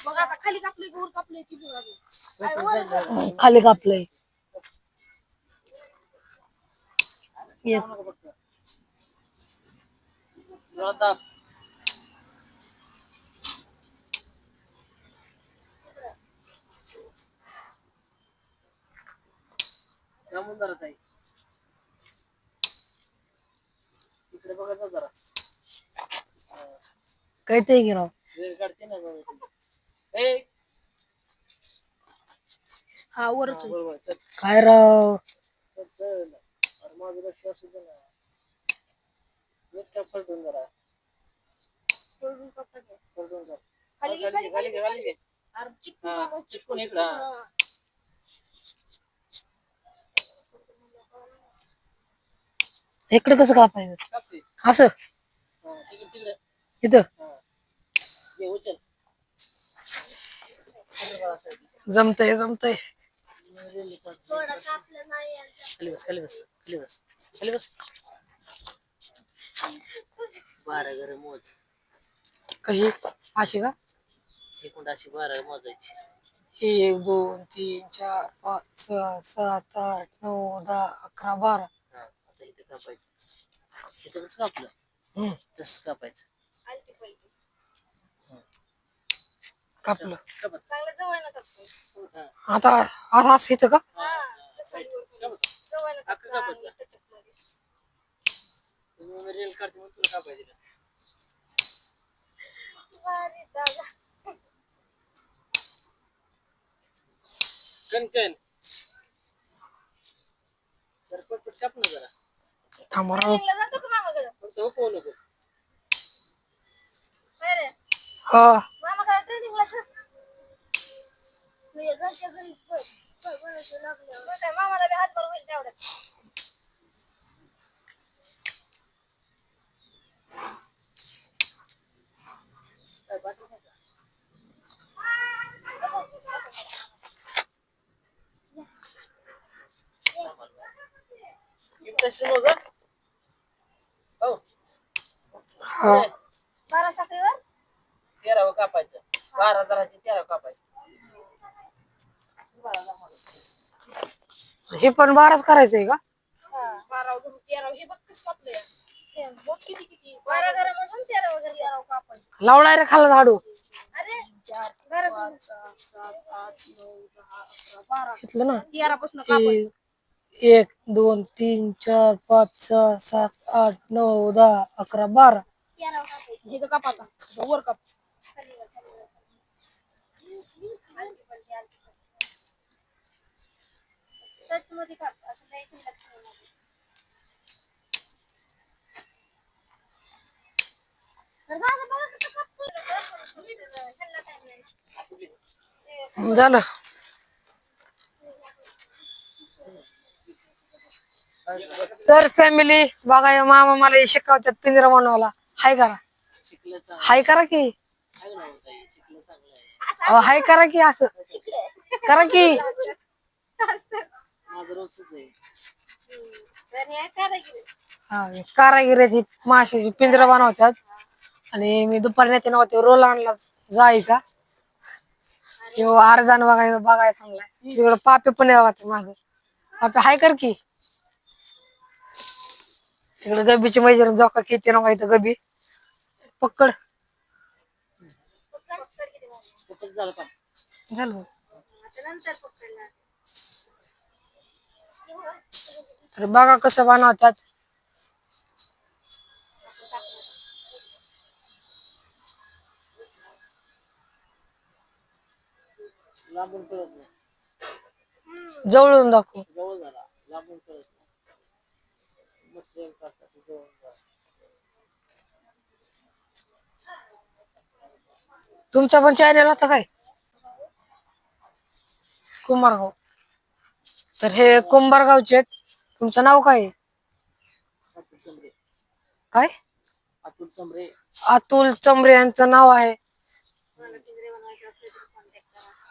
बघ आता खाली कापले वर कापले ती बघ अजून. काय वर- वर- खाली कापलंय. एक. इकडे बघा जरा. काय ते की राव वेळ काढते ना जरा. ए, हा वरच आहे. बरोबर चल काय राव चल चल अरे माझं लक्ष असू दे ना एक टाक पलटून जरा वरून कापलं ते. पलटून जरा खाली घे, खाली खाली घे, खाली घे, खाली घे. अरे चिटकून हा, टाकायचं. चिटकून इकडं, हा. हा. इकडे कसं कापायचं टाक ते. असं हा, तिकडे तिकडे इथं हा. उचल जमतय जमतय. थोडं कापलं नाही यांचं. खाली बस खाली बस खाली बस खाली बस. बारा घर मोज. कशी? अशी का? एकूण अशी बारा मोजायची. एक दोन तीन चार पाच सहा सात आठ नऊ दहा अकरा बारा. हा आता इथे कापायचं. इथं कसं कापलं? हम्म, तसं कापायचं. कापलं कापत चांगलं जवळ न. हा. आता आता असं इथं का हा. जवळ न कापत आणि जा. त्याच्यामध्ये. रेल काढते म्हणून तुला? भारी दादा. जरा पटपट काप ना जरा थांबा राव जातो का मामाकडं? फक्त हो पाहू नको होय रे. हा मामाकडे ट्रेनिंगला. म्हणजे घरच्या घरी काय मामाला बी हातभार होईल तेवढ्यात. काय बाकी नाही का? किती तशी मग हो हा बारा साखरेवर तेरावं कापायचं बारा हजाराचे तेरावं कापायचं. हे पण बाराच करायचंय का? बारा धरून तेरा हे बघ कसं कापलंय सेम बोट किती किती? बारा घरामधून तेरा वगैरे तेरा कापड लावलाय रे खाल्ला झाडू. अरे चार घरात पाच सहा सात आठ नऊ दहा अकरा बारा. घेतलं ना. तेरा पासून कापड एक एक दोन तीन चार पाच सहा सात आठ नऊ दहा अकरा बारा. तेरा कापायचं. हे काप आता. वर काप. मध्ये काप असं शिल्लक तर झालं. तर फॅमिली बघा मामा मला शिकवतात पिंजरा बनवायला. हाय करा. हाय करा की आहे ना ताई, शिकलं चांगलं आहे अहो, हाय करा की असं. करा की. माझं रोजच आहे हा कारागिरीची माशाची पिंजरा बनवतात. आणि मी दुपारी नेते नव्हते रोल आणला जायचा. यो अर्धान बघायला बघायला चांगलाय तिकडं पापे पण आहे माग. पापे हाय कर की. तिकडे गबीची मैजर जोका किती ना इथं गबी पकड कुठंच झालं काम झालं आता नंतर पकडला तर बघा कसं बनवतात. लांबून कळत नाही. जवळून दाखव. जवळ झाला. लांबून कळत नाही. मस्त एक करतात, जवळ झाला. तुमचा पण चॅनल होता काय? कुंभारगाव तर हे कुंभारगावचे आहेत. तुमचं नाव काय? आहे? काय? अतुल चंद्रे अतुल चंबरे यांचं नाव आहे. कॉन्टॅक्ट करा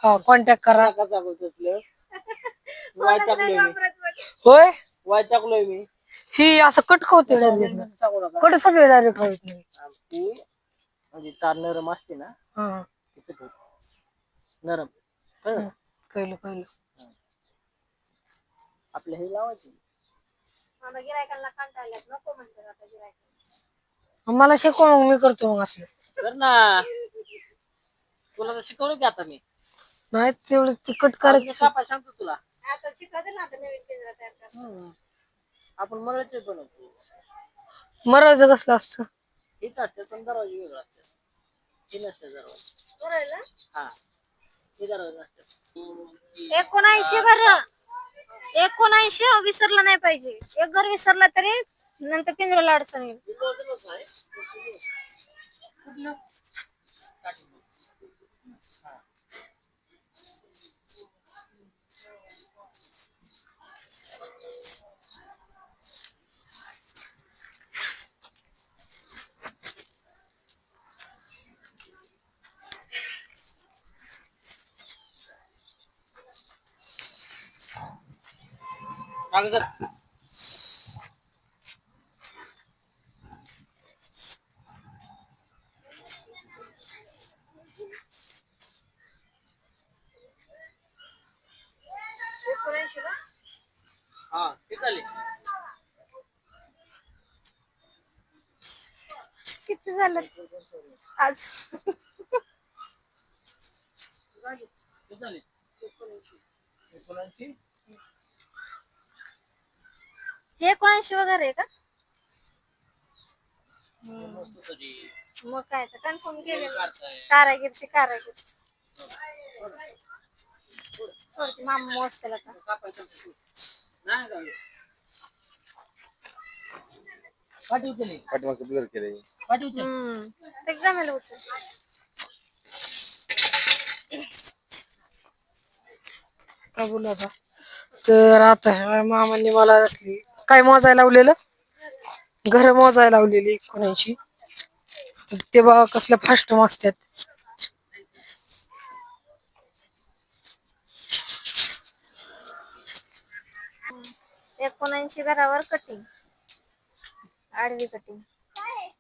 हा कॉन्टॅक्ट करा. होय? वाय टाकलोय मी ही असं कटकवते डायरेक्ट कट सगळे डायरेक्ट म्हणजे तार नरम असते ना हा. नरम. कळलं? कळलं कळलं. आपल्या हे लावायचे. मला गिरायकांना कंटाळल्यात नको म्हणतात आता गिरायक मला शिकव मग मी करतो मग असलं. कर ना. तुला तर शिकवलं की आता मी. नाही तेवढं तिकट करायचं. कापायला सांगतो तुला. आता शिकवते ना आता नवीन पिंजरा तयार हम्म. आपण मराठी बनवतो. मरायचं कसलं असतं? हेच असते पण दरवाजे वेगळं असते. हे नसते दरवाजे. हा. हे दरवाजे नसते एकोणऐंशी घर. एकोणऐंशी विसरलं नाही पाहिजे. एक घर विसरला तरी नंतर पिंजऱ्याला अडचण येईल. हे आहे हा ते चालेल किती झालं आज ते चालेल एकोणऐंशी एकोणऐंशी वगैरे आहे का? मग काय तर कन्फर्म केले कारागीरची कारागीर. मामा मस्त का? का पाठीमागचं ब्लर केलंय. जमेल उचल. काय बोलू आता? तर आता मामांनी मला असली काय मोजायला लावलेलं? घर मोजायला लावलेली तर ते बघा कसल्या फास्ट मोजतात एकोणऐंशी घरावर कटिंग आडवी कटिंग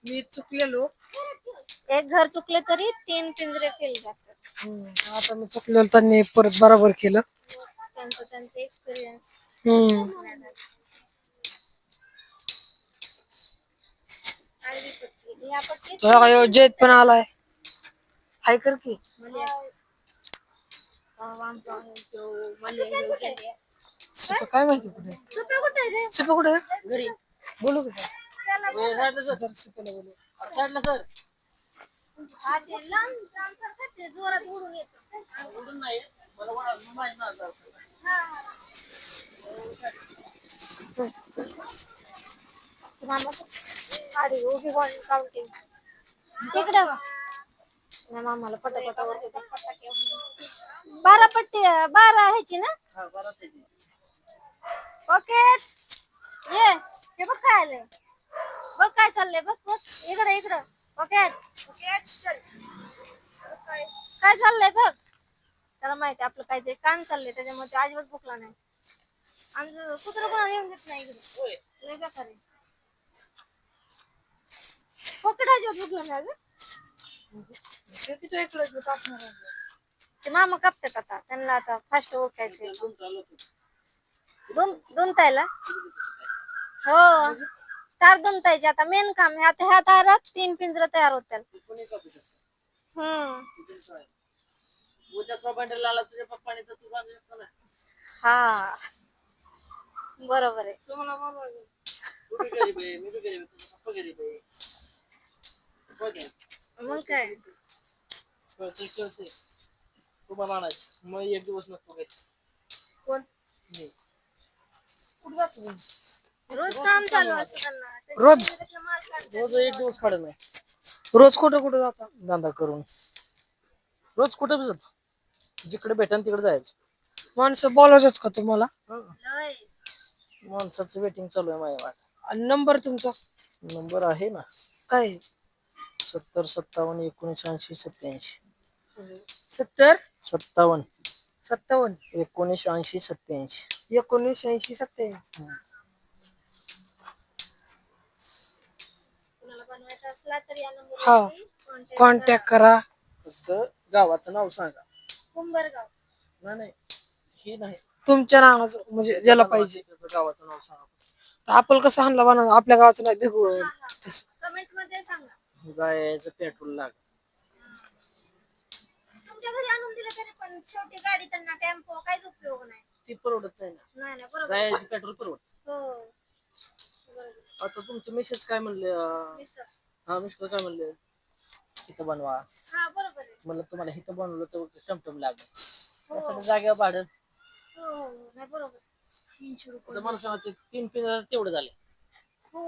मी चुकलेलो. एक घर चुकले तरी तीन पिंजरे केले जातात. आता मी चुकलेलो त्यांनी परत बरोबर केलं. त्यांचं त्यांचं एक्सपिरियन्स हम्म. आडवी पट्टी पण आलाय. हाय कर की. काय माहिती कुठे? सुप कुठे? घरी. बोलू कुठे सर बोलू. साईडला सर हा जोरात उडून उडून नाही मला अरे उभी वन काउंटिंग तिकडं नाही मामाला पटापटा वरती बारा पट्टी बारा ह्याची ना? हा. ओके. ये हे बघ काय आलंय. बघ काय चाललंय बघ बघ. इकडं इकडं. ओके. काय चाललंय बघ. त्याला माहिती आपलं काहीतरी काम चाललंय त्याच्यामुळे ते अजिबात भुकला नाही. आमचं कुत्र कोणाला येऊन देत नाही इकडे. लय बेकार आहे. पकड अजिबात भुकला नाही गं. ते? मामा कापतात आता. त्यांना आता फास्ट ओळखायचं दोन चालू होते. दोन दोन तायला हो. तार दोन तायचे आता मेन काम आहे. आता ह्या तारात तीन पिंजरं तयार ना हा. बरोबर आहे. तू मग काय? कळतंय, कळतंय. तू मला आणायचं मग एक दिवस नसतो काही कोण? मी. कुठं जातो तुम्ही? रोज काम चालू असतं त्यांना. रोज? रोज एक दिवस काढत नाही. रोज कुठं कुठं जाता? धंदा करून. रोज कुठे बी जातो. जिकडे भेटेल तिकडे जायचं. माणसं बोलवतात का तुम्हाला? लय. माणसाचं वेटिंग चालू आहे माझ्या आणि नंबर तुमचा? नंबर आहे ना. काय? सत्तर सत्तावन्न एकोणीस ऐंशी सत्याऐंशी सत्तर? सत्तावन्न. सत्तावन्न. एकोणीस ऐंशी सत्याऐंशी एकोणीस ऐंशी सत्याऐंशी कुणाला बनवायचा असला तर या हा. नंबरवरती contact कॉन्टॅक्ट करा. फक्त गावाचं नाव सांगा. कुंभरगाव. नाही नाही. हे नाही. तुमच्या नावाचं म्हणजे ज्याला पाहिजे. गावाचं नाव सांगा. तर आपण कसं आणलं बनव आपल्या गावाचं नाव तसं कमेंटमध्ये सांगा. जायचं पेट्रोल लाग. तुमच्या घरी आणून दिलं तरी पण शेवटी गाडी त्यांना टेम्पो काहीच उपयोग नाही. ती परवडत नाही ना. नाही नाही बरोबर. जायचं पेट्रोल परवडत हो. बरोबर आता तुमचे मेसेज काय म्हणले? अं, मिस्टर. हा मिस्टर काय म्हणले? इथं बनवा. हा बरोबर आहे. म्हणलं तुम्हाला इथं बनवलं तर टमटम लागेल. हो. त्यासाठी जागेवर भाडं. हो नाही बरोबर. तीनशे रुपये. तर माणसाला ते तीन पिन तेवढे झाले. हो.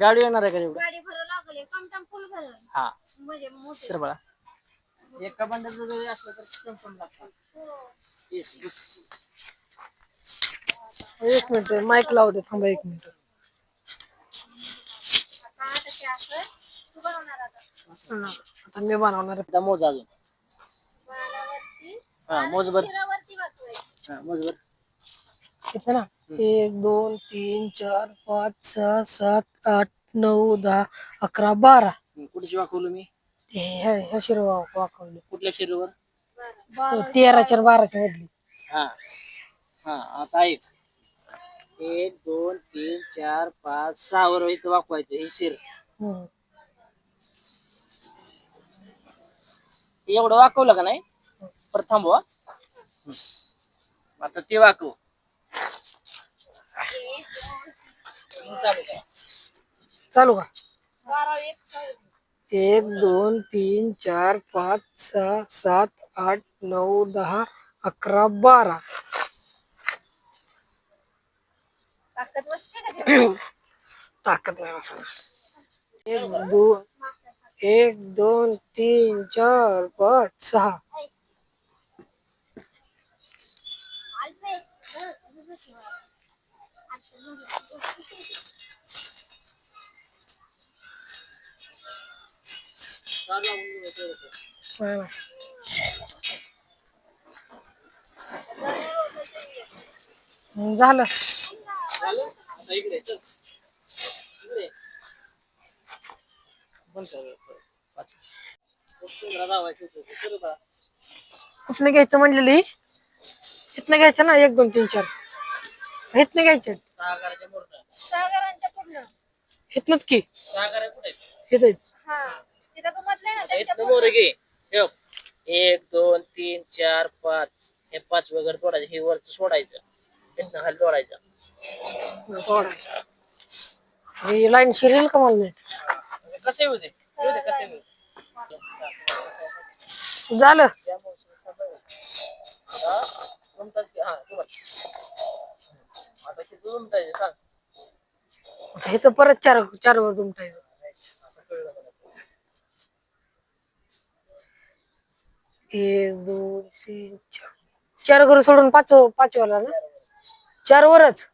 गाडी येणार आहे का तेवढं गाडी भरावं लागले कमटम फुल भरल. हा. म्हणजे मोठे. सर बाळा एका जरी असलं तर हो. Yes, yes. एक मिनिट माईक लावते थांबा एक मिनिट. आता आता ते असं तू बनवणार आता. आता मी बनवणार आहे. आता मोज अजून. बारावरती हा शिरावरती वाकवायचं हा किती ना एक दोन तीन चार पाच सहा सात आठ नऊ दहा अकरा बारा. कुठची वाकवलं मी? ते ह्या ह्या शिरवा वाकवले. कुठल्या शरीरावर बरं तेराच्या आणि बाराच्या मधली. हा. हा आता ऐक. एक दोन तीन चार पाच सहा वर इथं वाकवायचं हे शिर. हम्म. हे. एवढं वाकवलं का नाही? परत थांबवा. आता ते वाकव. चालू का. एक दोन तीन चार पाच सहा सात आठ नऊ दहा अकरा बारा. ताकद नाही असं एक दोन एक दोन तीन चार पाच सहा. होतं. करू झालं. कुठनं घ्यायचं म्हणलेली. इथनं घ्यायचं ना एक दोन तीन चार. इथनं घ्यायचं. सहा करायच्या मोडतात सागरांच्या पुढनं. इथनच की. सहा करायचं कुठे आहेत? इथं हा. तिथं तू म्हटलंय ना त्यांच्या इथनं मोर घे. ठेव. एक दोन तीन चार पाच. हे पाच वगैरे तोडायचं. हे वरच सोडायचं. तिथनं खाली तोडायचं. ही लाईन शिरेल का मला कसे होते कसे होते झालं. ज्या हा. आता किती जमताय सांग. इथं परत चार चार वर दुमटायचं आता कळलं मला. एक दोन तीन चार. चार घर सोडून पाच पाचवाला ना? चार वरच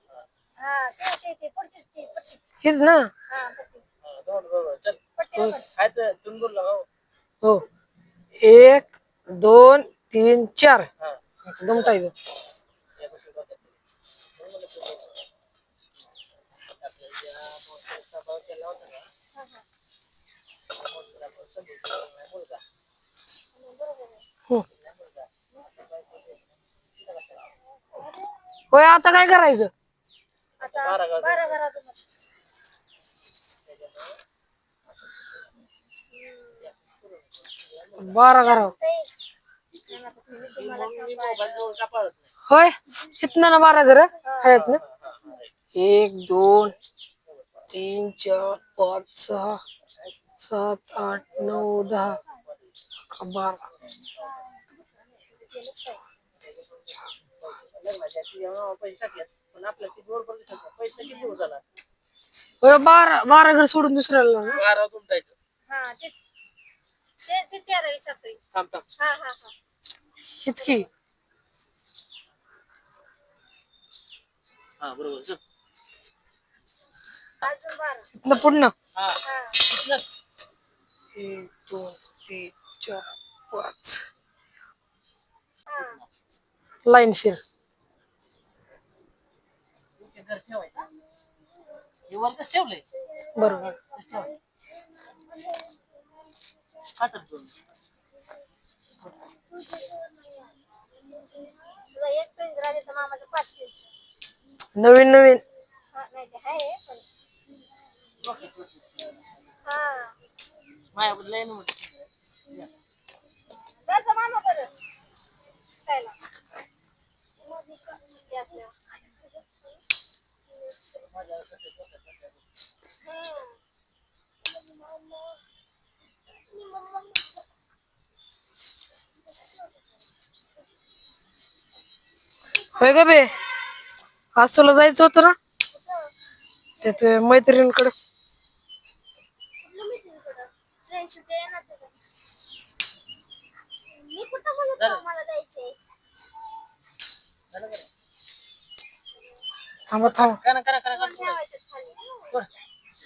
हा पुढचीच ती पट्टी हीच ना? हा पट्टी हा, दोन बरोबर. चल. पट्टी बरोबर. काय तर तुम्ही बोलला भाऊ. हो. एक दोन तीन चार. हा. दुमटायचं होय आता काय करायचं? आता बारा गाव. होय इथनं ना बारा घर आहेत ना? एक दोन तीन चार पाच सहा सात आठ नऊ दहा अकरा, बारा. होय बारा बारा घर सोडून दुसऱ्याला बारा तुमटायचं हा ते ते ते तेरावी सासरी थांब थांब. हा हा हा. हीच की हा बरोबर. चल. अजून बारा इथनं पुढनं हा. हा चल. एक दोन तीन चार पाच. हा लाईन शेर ते घर ठेवायचं हे ठेवलंय? बरोबर. का तर ठेवलं? तुला एक पिंजरा देतो मामाचं पाच पिंजरा नवीन नवीन हा, नाही ते आहे पण हा माझ्याकडे लय नंबर जायचं मामा बरं खायला हे असलं. हम्म. होय ग बे आज तुला जायचं होतं ना ते तुझ्या मैत्रिणीकडे. मी कुठं बोलत होतो मला जायचंय झालं बरं? थांबा थांबा करा करा करा करा दोन ठेवायचे खाली बरं.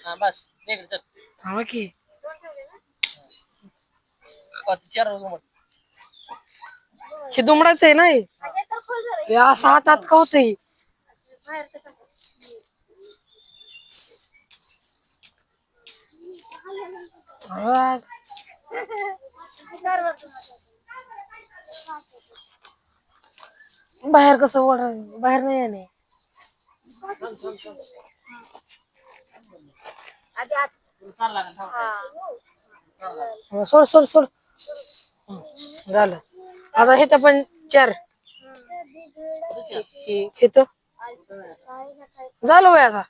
हा बस इकडे चल थांबा की दोन ठेवले ना पाच चार हे दुमडाच आहे ना हे? हे असं हातात कवतय बाहेर कसं ओढ बाहेर नाही येणे. सोड सोड सोड. झालं. आता हे तर पण चार. झालं वय आता?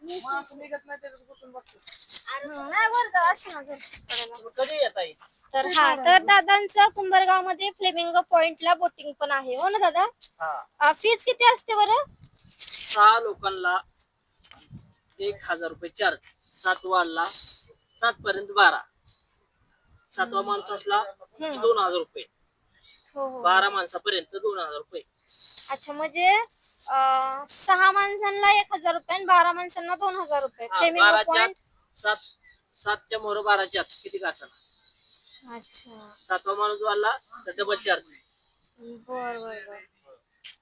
हित हे तर हा तर दादांचं कुंभरगावमध्ये फ्लेमिंगो पॉइंटला बोटिंग पण आहे. हो ना दादा? हा. फीज किती असते बरं? सहा लोकांना एक हजार रुपये चार्ज सात वाढला सात पर्यंत बारा. सातवा माणूस असला दोन हजार रुपये. हो हो. बारा माणसापर्यंत दोन हजार रुपये. अच्छा म्हणजे अं, सहा माणसांना एक हजार रुपये आणि बारा माणसांना दोन हजार रुपये. हा, बाराच्या सात सातच्या मोर बाराच्या आत किती का असणार अच्छा. सातवा माणूस वाढला तर डबल चार्ज बर बर बर.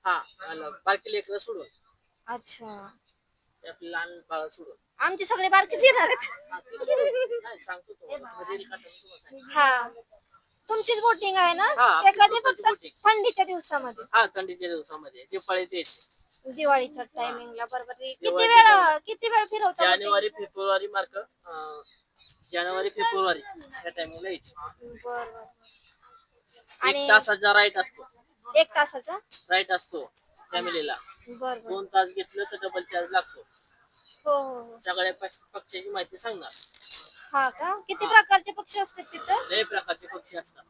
हा आलं. बारकी लेकर सोडून. अच्छा. ते आपली लहान बाळ सोडून. आमचे सगळे बारकीच येणार आहेत. हा, ते सोडून. नाही, सांगतो तुम्हाला. मध्ये रेल काढताना तुम्हाला सांगतो. हा. तुमचीच बोटिंग आहे ना? हा, आपली स्वतःची फक्त boating. थंडीच्या दिवसामध्ये. हा थंडीच्या दिवसामध्ये. जे पळायचे दिवाळीच्या टायमिंगला बरोबर. किती दिवाळीच्या वेळ किती वेळ फिरवता जानेवारी फेब्रुवारी मार्क अं, जानेवारी फेब्रुवारी या टायमिंगला यायची. बर एक आणि तासाचा राईट असतो. एक तासाचा? राईट असतो. फॅमिलीला दोन तास घेतलं तर डबल चार्ज लागतो. हो. हो हो. सगळ्या पक्ष- पक्षाची माहिती सांगणार. हा का? किती प्रकारचे पक्षी असतात तिथं? लय प्रकारचे पक्षी असतात.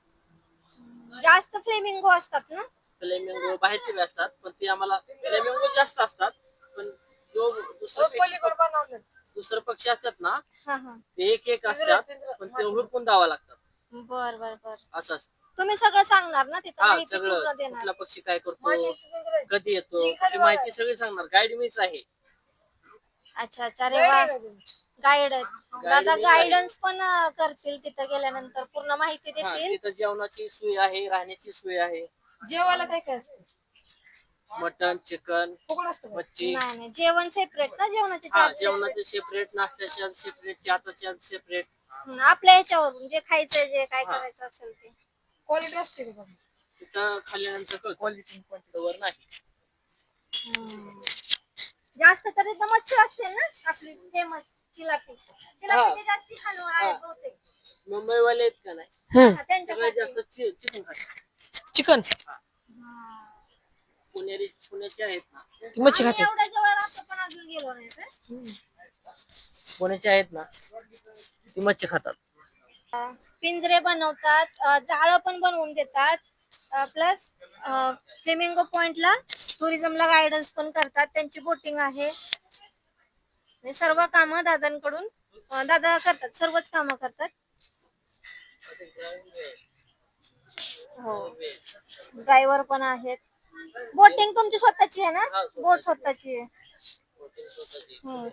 जास्त फ्लेमिंगो असतात ना? फ्लेमिंगो बाहेरचे बी असतात पण ते आम्हाला फ्लेमिंगो जास्त असतात पण जो दुसरं बनवलं. दुसरं पक्षी असतात ना हा हा. ते एक एक असतात पण ते हुडकून दावा लागतात. बर बर बर. असं असतं. तुम्ही सगळं सांगणार ना तिथं? हा माहिती सगळं. पूर्ण देणार. कुठला पक्षी काय करतो कधी येतो ती माहिती सगळी सांगणार. गाईड मीच आहे. अच्छा अच्छा. अरे वा. गाईड दादा गायडन्स पण अं, करतील तिथं गेल्यानंतर. पूर्ण माहिती हा, देतील. तिथं जेवणाची सोय आहे राहण्याची सोय आहे. जेवायला काय काय असतं? मटन चिकन असतं? मच्छी. नाही नाही. जेवण सेपरेट ना? जेवणाचे हा जेवणाचे सेपरेट नाश्त्याच्या सेपरेट चहाचा चार्ज सेपरेट आपल्या ह्याच्यावरून जे खायचंय जे काय हा. करायचं असेल ते. क्वालिटी असते का? तिथं खाल्ल्यानंतर क्वालिटी वर नाही. हम्म. जास्त तर मच्छी असते ना आपली फेमस चिलापी. चिलापी जास्ती खाणं आहे हा. बहुतेक मुंबईवाले आहेत का नाही? हम्म हा, त्यांच्यासाठी. जास्त चिकन खातात. चिकन? पुणेरी पुण्याचे आहेत ना. ती मच्छी आम्ही खाते. एवढ्या जवळ राहतो पण अजून गेलो नाही तर. पुण्याचे आहेत ना ती मच्छी खातात. पिंजरे बनवतात जाळं पण बनवून देतात. प्लस फ्लेमिंगो पॉइंटला टुरिझमला गायडन्स पण करतात. त्यांची बोटिंग आहे. सर्व कामं दादांकडून दादा करतात. सर्वच कामं करतात. हो. ड्रायव्हर पण आहेत. बोटिंग तुमची स्वतःची आहे ना. बोट स्वतःची. आहे.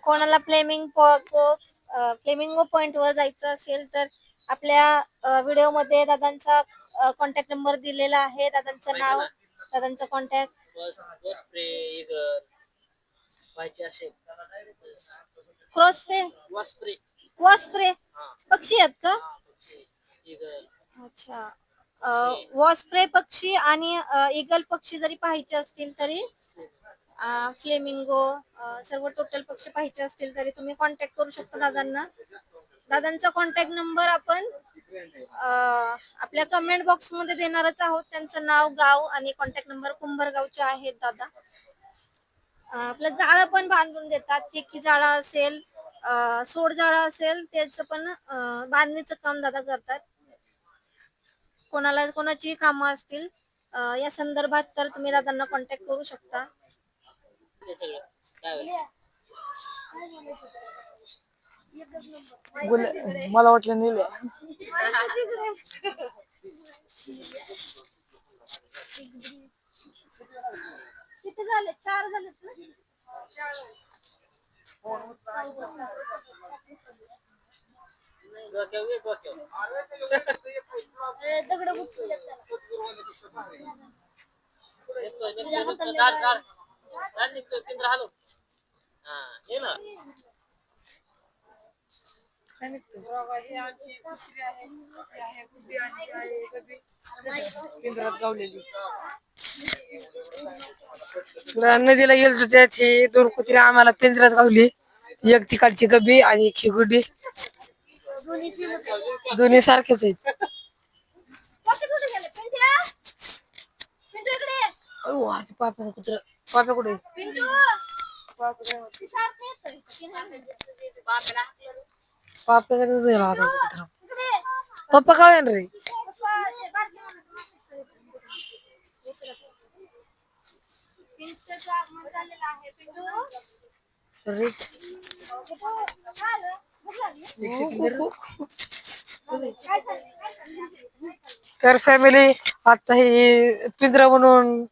कोणाला फ्लेमिंग फ्लेमिंगो पॉइंट वर जायचं असेल तर आपल्या व्हिडिओमध्ये दादांचा कॉन्टॅक्ट नंबर दिलेला आहे दादांचं नाव. दादांचा कॉन्टॅक्ट क्रॉस वस्प्रे वॉश स्प्रे पक्षी आहेत का. अच्छा. वॉश स्प्रे पक्षी आणि इगल पक्षी जरी पाहायचे असतील तरी फ्लेमिंगो सर्व टोटल पक्षी पाहिजे असतील तरी तुम्ही कॉन्टॅक्ट करू शकता दादांना. दादांचा कॉन्टॅक्ट नंबर आपण आपल्या कमेंट बॉक्समध्ये देणारच आहोत. त्यांचं नाव गाव आणि कॉन्टॅक्ट नंबर कुंभरगावचे आहेत दादा. आपलं जाळं पण बांधून देतात. ठेकी जाळा असेल सोड जाळा असेल त्याचं पण बांधणीचं काम दादा करतात. कोणाला कोणाची कामं असतील या संदर्भात तर तुम्ही दादांना कॉन्टॅक्ट करू शकता हे सगळं काय होईल? गुल मला वाटलं नेले किती झाले? चार झालेत ना? दगड निघतोय, पिंजरा हलव. हा, हे ना. नदीला गेलो त्यात हे दोन कुत्रे आम्हाला पिंजरात गावली. एक तिकडची गबी आणि एक ही गुड्डी दोन्ही सारखेच आहेत. अहो, अरे पाप्या कुत्र. पाप्या कुठे आहे. पापा रे, पिंटू, काय रे. तर. फॅमिली आता हे पिंजरा बनवून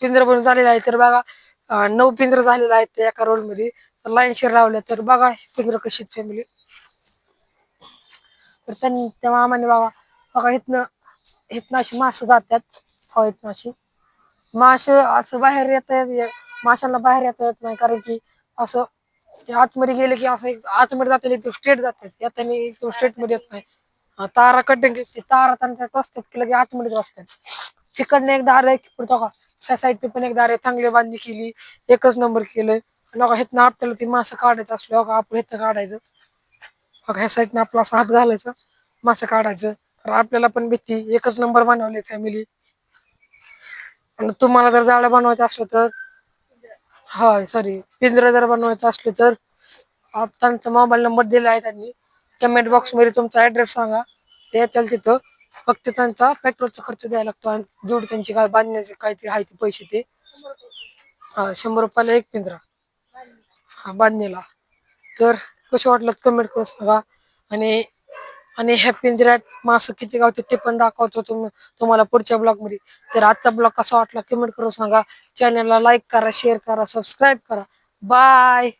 पिंजरा बनवून झालेला आहे. तर बघा नऊ पिंजरा झालेला आहे एका रोलमध्ये. लाईन शेर लावल्या. तर बघा हे पिंजरा कशी फॅमिली तर त्यांनी त्या मामाने बाबा बघा इथनं इथनं अशी मासे जातात. हो अशी. मासे असं बाहेर येत माशांना बाहेर येता येत नाही कारण की असं ते आतमध्ये गेले की असं एक आतमध्ये जाते एकदम स्ट्रेट जातात. येताना एकदम स्ट्रेटमध्ये येत नाही. तारा कटिंग तारा त्यांच्या टोचतात की लगे आतमध्ये असतात तिकडनं एक दार आहे पडतो का त्या साईडने पण एक दार आहे चांगली बांधणी केली एकच नंबर केलंय. लोक हेतनं आपल्याला ती मासं काढायचं असलं का आपण हेतनं काढायचं. मग ह्या साईडनं आपला असा हात घालायचा मासे काढायचं. कारण आपल्याला पण भीती एकच नंबर बनवले फॅमिली आणि तुम्हाला जर जाळं बनवायचं असलं तर हा सॉरी पिंजरा जर बनवायचं असलं तर त्यांचा मोबाईल नंबर दिला आहे त्यांनी. कमेंट बॉक्समध्ये तुमचा ऍड्रेस सांगा. ते येतील तिथं. फक्त त्यांचा पेट्रोलचा खर्च द्यायला लागतो आणि जेवढी त्यांची काय बांधण्याचे काहीतरी आहे ते पैसे ते. हा शंभर रुपयाला एक पिंजरा. हा बांधणीला. तर कसे वाटलं कमेंट करून सांगा. आणि आणि ह्या पिंजऱ्यात मासं किती गावते ते पण दाखवतो तुम तुम्हाला पुढच्या ब्लॉगमध्ये तर आजचा ब्लॉग कसा वाटला कमेंट करून सांगा. चॅनलला लाईक करा शेअर करा सबस्क्राईब करा. बाय